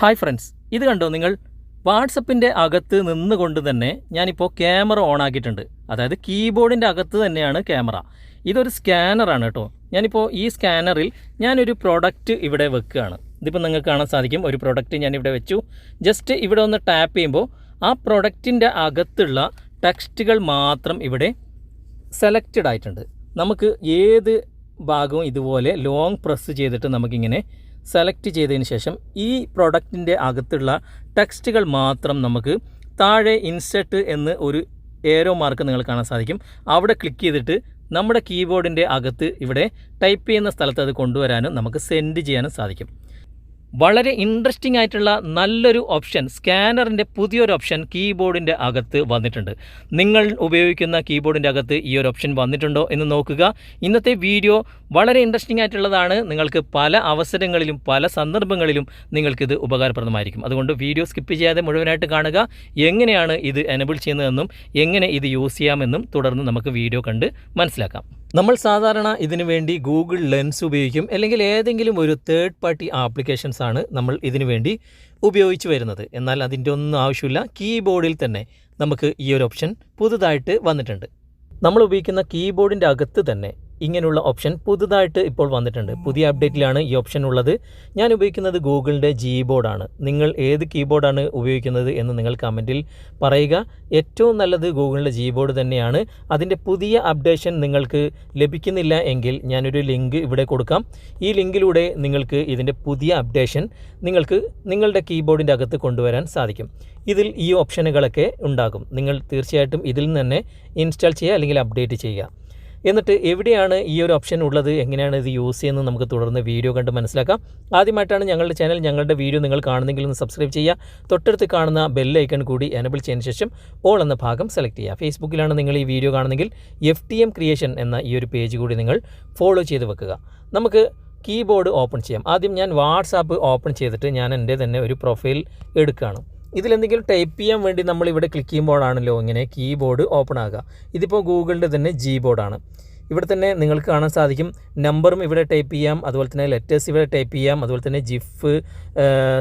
Hi friends ഇത് കണ്ടോ നിങ്ങൾ? വാട്സപ്പിന്റെ അകത്ത് നിന്നുകൊണ്ട് തന്നെ ഞാനിപ്പോൾ ക്യാമറ ഓൺ ആക്കിയിട്ടുണ്ട്. അതായത് കീബോർഡിന്റെ അകത്ത് തന്നെയാണ് ക്യാമറ. ഇതൊരു സ്കാനറാണ് കേട്ടോ. ഞാനിപ്പോൾ ഈ സ്കാനറിൽ ഞാനൊരു പ്രോഡക്റ്റ് ഇവിടെ വെക്കുകയാണ്. ഇതിപ്പോൾ നിങ്ങൾക്ക് കാണാൻ സാധിക്കും. ഒരു പ്രോഡക്റ്റ് ഞാനിവിടെ വെച്ചു. ജസ്റ്റ് ഇവിടെ ഒന്ന് ടാപ്പ് ചെയ്യുമ്പോൾ ആ പ്രൊഡക്റ്റിന്റെ അകത്തുള്ള ടെക്സ്റ്റുകൾ മാത്രം ഇവിടെ സെലക്റ്റഡ് ആയിട്ടുണ്ട്. നമുക്ക് ഏത് ഭാഗവും ഇതുപോലെ ലോങ് പ്രസ് ചെയ്തിട്ട് നമുക്കിങ്ങനെ സെലക്ട് ചെയ്തതിന് ശേഷം ഈ പ്രൊഡക്റ്റിന്റെ അകത്തുള്ള ടെക്സ്റ്റുകൾ മാത്രം നമുക്ക് താഴെ ഇൻസെർട്ട് എന്ന് ഒരു ഏരോ മാർക്ക് നിങ്ങൾ കാണാൻ സാധിക്കും. അവിടെ ക്ലിക്ക് ചെയ്തിട്ട് നമ്മുടെ കീബോർഡിന്റെ അകത്ത് ഇവിടെ ടൈപ്പ് ചെയ്യുന്ന സ്ഥലത്ത് അത് കൊണ്ടുവരാനും നമുക്ക് സെൻഡ് ചെയ്യാനും സാധിക്കും. വളരെ ഇൻട്രസ്റ്റിംഗ് ആയിട്ടുള്ള നല്ലൊരു ഓപ്ഷൻ സ്കാനറിന്റെ പുതിയൊരു ഓപ്ഷൻ കീബോർഡിന്റെ അകത്ത് വന്നിട്ടുണ്ട്. നിങ്ങൾ ഉപയോഗിക്കുന്ന കീബോർഡിന്റെ അകത്ത് ഈ ഒരു ഓപ്ഷൻ വന്നിട്ടുണ്ടോ എന്ന് നോക്കുക. ഇന്നത്തെ വീഡിയോ വളരെ ഇൻട്രസ്റ്റിംഗ് ആയിട്ടുള്ളതാണ്. നിങ്ങൾക്ക് പല അവസരങ്ങളിലും പല സന്ദർഭങ്ങളിലും നിങ്ങൾക്കിത് ഉപകാരപ്രദമായിരിക്കും. അതുകൊണ്ട് വീഡിയോ സ്കിപ്പ് ചെയ്യാതെ മുഴുവനായിട്ട് കാണുക. എങ്ങനെയാണ് ഇത് എനബിൾ ചെയ്യുന്നതെന്നും എങ്ങനെ ഇത് യൂസ് ചെയ്യാമെന്നും തുടർന്ന് നമുക്ക് വീഡിയോ കണ്ട് മനസ്സിലാക്കാം. നമ്മൾ സാധാരണ ഇതിനു വേണ്ടി ഗൂഗിൾ ലെൻസ് ഉപയോഗിക്കും. അല്ലെങ്കിൽ ഏതെങ്കിലും ഒരു തേർഡ് പാർട്ടി ആപ്ലിക്കേഷൻസ് ആണ് നമ്മൾ ഇതിനു വേണ്ടി ഉപയോഗിച്ച് വരുന്നത്. എന്നാൽ അതിന്റെ ഒന്നും ആവശ്യമില്ല. കീബോർഡിൽ തന്നെ നമുക്ക് ഈ ഒരു ഓപ്ഷൻ പുതുതായിട്ട് വന്നിട്ടുണ്ട്. നമ്മൾ ഉപയോഗിക്കുന്ന കീബോർഡിന്റെ അകത്ത് തന്നെ ഇങ്ങനെയുള്ള ഓപ്ഷൻ പുതുതായിട്ട് ഇപ്പോൾ വന്നിട്ടുണ്ട്. പുതിയ അപ്ഡേറ്റിലാണ് ഈ ഓപ്ഷൻ ഉള്ളത്. ഞാൻ ഉപയോഗിക്കുന്നത് ഗൂഗിളിന്റെ ജി ബോർഡാണ് നിങ്ങൾ ഏത് കീബോർഡാണ് ഉപയോഗിക്കുന്നത് എന്ന് നിങ്ങൾ കമന്റിൽ പറയുക. ഏറ്റവും നല്ലത് ഗൂഗിളിന്റെ ജി ബോർഡ് തന്നെയാണ്. അതിന്റെ പുതിയ അപ്ഡേഷൻ നിങ്ങൾക്ക് ലഭിക്കുന്നില്ല എങ്കിൽ ഞാനൊരു ലിങ്ക് ഇവിടെ കൊടുക്കാം. ഈ ലിങ്കിലൂടെ നിങ്ങൾക്ക് ഇതിന്റെ പുതിയ അപ്ഡേഷൻ നിങ്ങൾക്ക് നിങ്ങളുടെ കീബോർഡിന്റെ അകത്ത് കൊണ്ടുവരാൻ സാധിക്കും. ഇതിൽ ഈ ഓപ്ഷനുകളൊക്കെ ഉണ്ടാകും. നിങ്ങൾ തീർച്ചയായിട്ടും ഇതിൽ നിന്ന് തന്നെ ഇൻസ്റ്റാൾ ചെയ്യുക അല്ലെങ്കിൽ അപ്ഡേറ്റ് ചെയ്യുക. എന്നിട്ട് എവിടെയാണ് ഈ ഒരു ഓപ്ഷൻ ഉള്ളത്? എങ്ങനെയാണ് ഇത് യൂസ് ചെയ്യുന്നത്? നമുക്ക് തുടർന്ന് വീഡിയോ കണ്ട് മനസ്സിലാക്കാം. ആദ്യമായിട്ടാണ് ഞങ്ങളുടെ ചാനൽ ഞങ്ങളുടെ വീഡിയോ നിങ്ങൾ കാണുന്നെങ്കിൽ ഒന്ന് സബ്സ്ക്രൈബ് ചെയ്യുക. തൊട്ടടുത്ത് കാണുന്ന ബെല്ലൈക്കൺ കൂടി എനബിൾ ചെയ്യുന്ന ശേഷം ഓൾ എന്ന ഭാഗം സെലക്ട് ചെയ്യുക. ഫേസ്ബുക്കിലാണ് നിങ്ങൾ ഈ വീഡിയോ കാണുന്നെങ്കിൽ എഫ് ടി എം ക്രിയേഷൻ എന്ന ഈ ഒരു പേജ് കൂടി നിങ്ങൾ ഫോളോ ചെയ്ത് വെക്കുക. നമുക്ക് കീബോർഡ് ഓപ്പൺ ചെയ്യാം. ആദ്യം ഞാൻ വാട്സാപ്പ് ഓപ്പൺ ചെയ്തിട്ട് ഞാൻ എന്റെ തന്നെ ഒരു പ്രൊഫൈൽ എടുക്കുകയാണ്. ഇതിലെന്തെങ്കിലും ടൈപ്പ് ചെയ്യാൻ വേണ്ടി നമ്മൾ ഇവിടെ ക്ലിക്ക് ചെയ്യുമ്പോഴാണല്ലോ ഇങ്ങനെ കീബോർഡ് ഓപ്പൺ ആകുക. ഇതിപ്പോൾ ഗൂഗിളിന്റെ തന്നെ ജി ബോർഡാണ് ഇവിടെ തന്നെ നിങ്ങൾക്ക് കാണാൻ സാധിക്കും നമ്പറും ഇവിടെ ടൈപ്പ് ചെയ്യാം അതുപോലെ തന്നെ ലെറ്റേഴ്സ് ഇവിടെ ടൈപ്പ് ചെയ്യാം അതുപോലെ തന്നെ ജിഫ്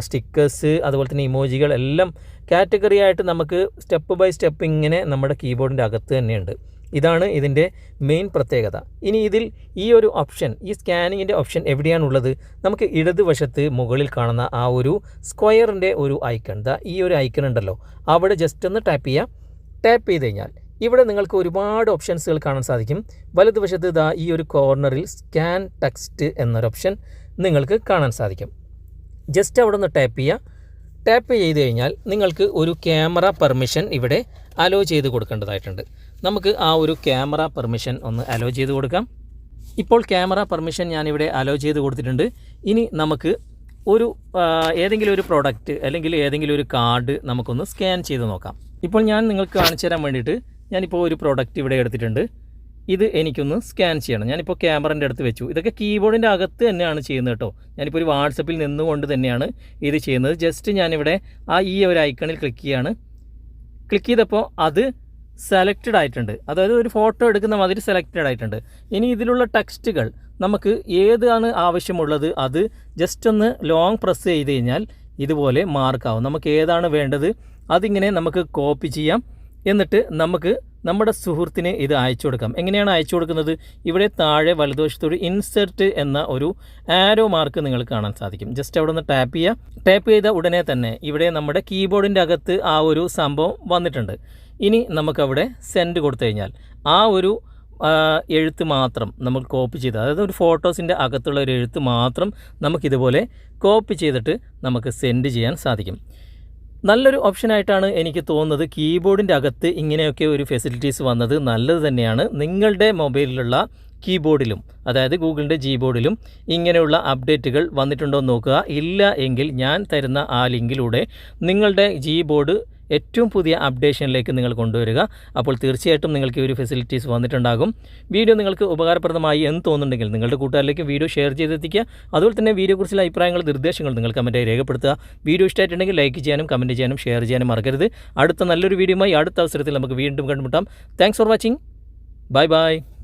സ്റ്റിക്കേഴ്സ് അതുപോലെ തന്നെ ഇമോജികൾ എല്ലാം കാറ്റഗറി ആയിട്ട് നമുക്ക് സ്റ്റെപ്പ് ബൈ സ്റ്റെപ്പ് ഇങ്ങനെ നമ്മുടെ കീബോർഡിന്റെ അകത്ത് തന്നെയുണ്ട്. ഇതാണ് ഇതിന്റെ മെയിൻ പ്രത്യേകത. ഇനി ഇതിൽ ഈ ഒരു ഓപ്ഷൻ ഈ സ്കാനിങ്ങിന്റെ ഓപ്ഷൻ എവിടെയാണുള്ളത്? നമുക്ക് ഇടതുവശത്ത് മുകളിൽ കാണുന്ന ആ ഒരു സ്ക്വയറിന്റെ ഒരു ഐക്കൺ ദാ ഈ ഒരു ഐക്കൺ ഉണ്ടല്ലോ. അവിടെ ജസ്റ്റ് ഒന്ന് ടാപ്പ് ചെയ്യാം. ടാപ്പ് ചെയ്ത് കഴിഞ്ഞാൽ ഇവിടെ നിങ്ങൾക്ക് ഒരുപാട് ഓപ്ഷൻസുകൾ കാണാൻ സാധിക്കും. വലതുവശത്ത് ദാ ഈ ഒരു കോർണറിൽ സ്കാൻ ടെക്സ്റ്റ് എന്നൊരു ഓപ്ഷൻ നിങ്ങൾക്ക് കാണാൻ സാധിക്കും. ജസ്റ്റ് അവിടെ ഒന്ന് ടാപ്പ് ചെയ്യുക ടാപ്പ് ചെയ്ത് കഴിഞ്ഞാൽ നിങ്ങൾക്ക് ഒരു ക്യാമറ പെർമിഷൻ ഇവിടെ അലോ ചെയ്ത് കൊടുക്കേണ്ടതായിട്ടുണ്ട്. നമുക്ക് ആ ഒരു ക്യാമറ പെർമിഷൻ ഒന്ന് അലോ ചെയ്ത് കൊടുക്കാം. ഇപ്പോൾ ക്യാമറ പെർമിഷൻ ഞാനിവിടെ അലോ ചെയ്ത് കൊടുത്തിട്ടുണ്ട്. ഇനി നമുക്ക് ഒരു ഏതെങ്കിലും ഒരു പ്രോഡക്റ്റ് അല്ലെങ്കിൽ ഏതെങ്കിലും ഒരു കാർഡ് നമുക്കൊന്ന് സ്കാൻ ചെയ്ത് നോക്കാം. ഇപ്പോൾ ഞാൻ നിങ്ങൾക്ക് കാണിച്ചു തരാൻ വേണ്ടിയിട്ട് ഞാനിപ്പോൾ ഒരു പ്രോഡക്റ്റ് ഇവിടെ എടുത്തിട്ടുണ്ട്. ഇത് എനിക്കൊന്ന് സ്കാൻ ചെയ്യണം. ഞാനിപ്പോൾ ക്യാമറന്റെ അടുത്ത് വെച്ചു. ഇതൊക്കെ കീബോർഡിന്റെ അകത്ത് തന്നെയാണ് ചെയ്യുന്നത് കേട്ടോ. ഞാനിപ്പോൾ ഒരു വാട്സപ്പിൽ നിന്നുകൊണ്ട് തന്നെയാണ് ഇത് ചെയ്യുന്നത്. ജസ്റ്റ് ഞാനിവിടെ ആ ഈ ഒരു ഐക്കണിൽ ക്ലിക്ക് ചെയ്യാണ്. ക്ലിക്ക് ചെയ്തപ്പോൾ അത് സെലക്റ്റഡ് ആയിട്ടുണ്ട്. അതായത് ഒരു ഫോട്ടോ എടുക്കുന്ന മാതിരി സെലക്റ്റഡ് ആയിട്ടുണ്ട്. ഇനി ഇതിലുള്ള ടെക്സ്റ്റുകൾ നമുക്ക് ഏതാണ് ആവശ്യമുള്ളത് അത് ജസ്റ്റ് ഒന്ന് ലോങ് പ്രസ് ചെയ്ത് കഴിഞ്ഞാൽ ഇതുപോലെ മാർക്കാവും നമുക്ക് ഏതാണ് വേണ്ടത്? അതിങ്ങനെ നമുക്ക് കോപ്പി ചെയ്യാം. എന്നിട്ട് നമുക്ക് നമ്മുടെ സുഹൃത്തിന് ഇത് അയച്ചു കൊടുക്കാം. എങ്ങനെയാണ് അയച്ചു കൊടുക്കുന്നത്? ഇവിടെ താഴെ വലതുവശത്തൊരു ഇൻസെർട്ട് എന്ന ഒരു ആരോ മാർക്ക് നിങ്ങൾ കാണാൻ സാധിക്കും. ജസ്റ്റ് അവിടെ ഒന്ന് ടാപ്പ് ചെയ്യുക. ടാപ്പ് ചെയ്ത ഉടനെ തന്നെ ഇവിടെ നമ്മുടെ കീബോർഡിന്റെ അകത്ത് ആ ഒരു സംഭവം വന്നിട്ടുണ്ട്. ഇനി നമുക്കവിടെ സെൻഡ് കൊടുത്തു കഴിഞ്ഞാൽ ആ ഒരു എഴുത്ത് മാത്രം നമ്മൾ കോപ്പി ചെയ്ത് അതായത് ഒരു ഫോട്ടോസിന്റെ അകത്തുള്ള ഒരു എഴുത്ത് മാത്രം നമുക്കിതുപോലെ കോപ്പി ചെയ്തിട്ട് നമുക്ക് സെൻഡ് ചെയ്യാൻ സാധിക്കും. നല്ലൊരു ഓപ്ഷനായിട്ടാണ് എനിക്ക് തോന്നുന്നത് കീബോർഡിന്റെ അകത്ത് ഇങ്ങനെയൊക്കെ ഒരു ഫെസിലിറ്റീസ് വന്നത്. നല്ലത് തന്നെയാണ്. നിങ്ങളുടെ മൊബൈലിലുള്ള കീബോർഡിലും അതായത് ഗൂഗിളിന്റെ ജി ബോർഡിലും ഇങ്ങനെയുള്ള അപ്ഡേറ്റുകൾ വന്നിട്ടുണ്ടോ എന്ന് നോക്കുക. ഇല്ല എങ്കിൽ ഞാൻ തരുന്ന ആ ലിങ്കിലൂടെ നിങ്ങളുടെ ജി ബോർഡ് ഏറ്റവും പുതിയ അപ്ഡേഷനിലേക്ക് നിങ്ങൾ കൊണ്ടുവരിക. അപ്പോൾ തീർച്ചയായിട്ടും നിങ്ങൾക്ക് ഈ ഒരു ഫെസിലിറ്റീസ് വന്നിട്ടുണ്ടാകും. വീഡിയോ നിങ്ങൾക്ക് ഉപകാരപ്രദമായി എന്ന് തോന്നുന്നുണ്ടെങ്കിൽ നിങ്ങളുടെ കൂട്ടുകാരിലേക്ക് വീഡിയോ ഷെയർ ചെയ്തെത്തിക്കുക. അതുപോലെ തന്നെ വീഡിയോയെക്കുറിച്ചുള്ള അഭിപ്രായങ്ങൾ നിർദ്ദേശങ്ങൾ നിങ്ങൾ കമന്റായി രേഖപ്പെടുത്തുക. വീഡിയോ ഇഷ്ടമായിട്ടുണ്ടെങ്കിൽ ലൈക്ക് ചെയ്യാനും കമന്റ് ചെയ്യാനും ഷെയർ ചെയ്യാനും മറക്കരുത്. അടുത്ത നല്ലൊരു വീഡിയോയുമായി അടുത്ത അവസരത്തിൽ നമുക്ക് വീണ്ടും കണ്ടുമുട്ടാം. Thanks for watching bye bye